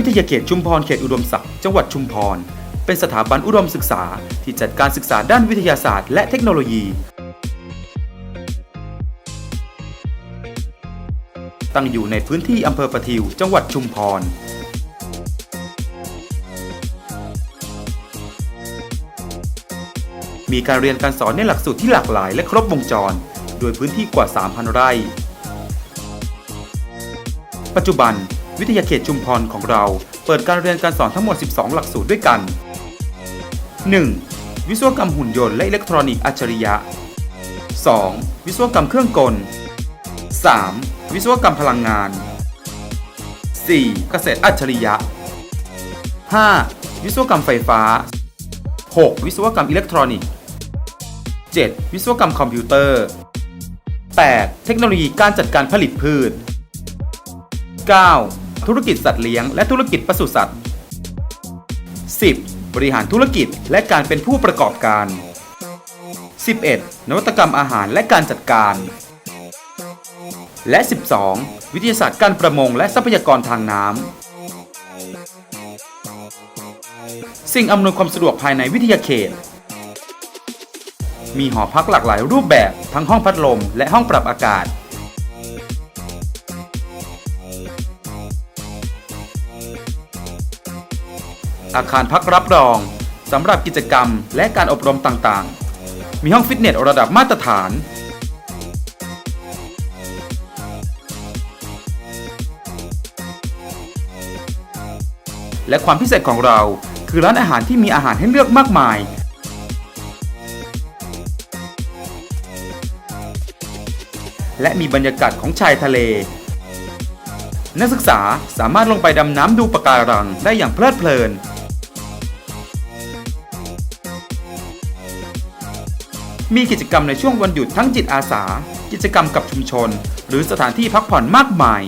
วิทยาเขตชุมพรเขตอุดมศักดิ์จังหวัดชุมพร เป็นสถาบันอุดมศึกษาที่จัดการศึกษาด้านวิทยาศาสตร์และเทคโนโลยี ตั้งอยู่ในพื้นที่อำเภอประทิว จังหวัดชุมพรมีการเรียนการสอนในหลักสูตรที่หลากหลายและครบวงจร โดยพื้นที่กว่า 3,000 ไร่ ปัจจุบัน วิทยาเขตชุมพรของเรา เปิดการเรียนการสอนทั้งหมด 12 หลักสูตรด้วยกัน 1. วิศวกรรมหุ่นยนต์และอิเล็กทรอนิกส์อัจฉริยะ 2. วิศวกรรมเครื่องกล 3. วิศวกรรมพลังงาน 4. เกษตรอัจฉริยะ 5. วิศวกรรมไฟฟ้า 6. วิศวกรรมอิเล็กทรอนิกส์ 7. วิศวกรรมคอมพิวเตอร์ 8. เทคโนโลยีการจัดการผลิตพืช 9. ธุรกิจสัตว์เลี้ยงและธุรกิจปศุสัตว์ 10. บริหารธุรกิจและการเป็นผู้ประกอบการ 11. นวัตกรรมอาหารและการจัดการ และ 12. วิทยาศาสตร์การประมงและทรัพยากรทางน้ำสิ่งอำนวยความสะดวกภายในวิทยาเขต มีหอพักหลากหลายรูปแบบทั้งห้องพัดลมและห้องปรับอากาศ อาคารพักรับรองสำหรับกิจกรรมและการอบรมต่างๆ มีห้องฟิตเนสระดับมาตรฐาน และความพิเศษของเราคือร้านอาหารที่มีอาหารให้เลือกมากมาย และมีบรรยากาศของชายทะเล นักศึกษาสามารถลงไปดำน้ำดูปะการังได้อย่างเพลิดเพลิน มีกิจกรรมในช่วงวันหยุดทั้งจิตอาสา กิจกรรมกับชุมชน หรือสถานที่พักผ่อนมากมาย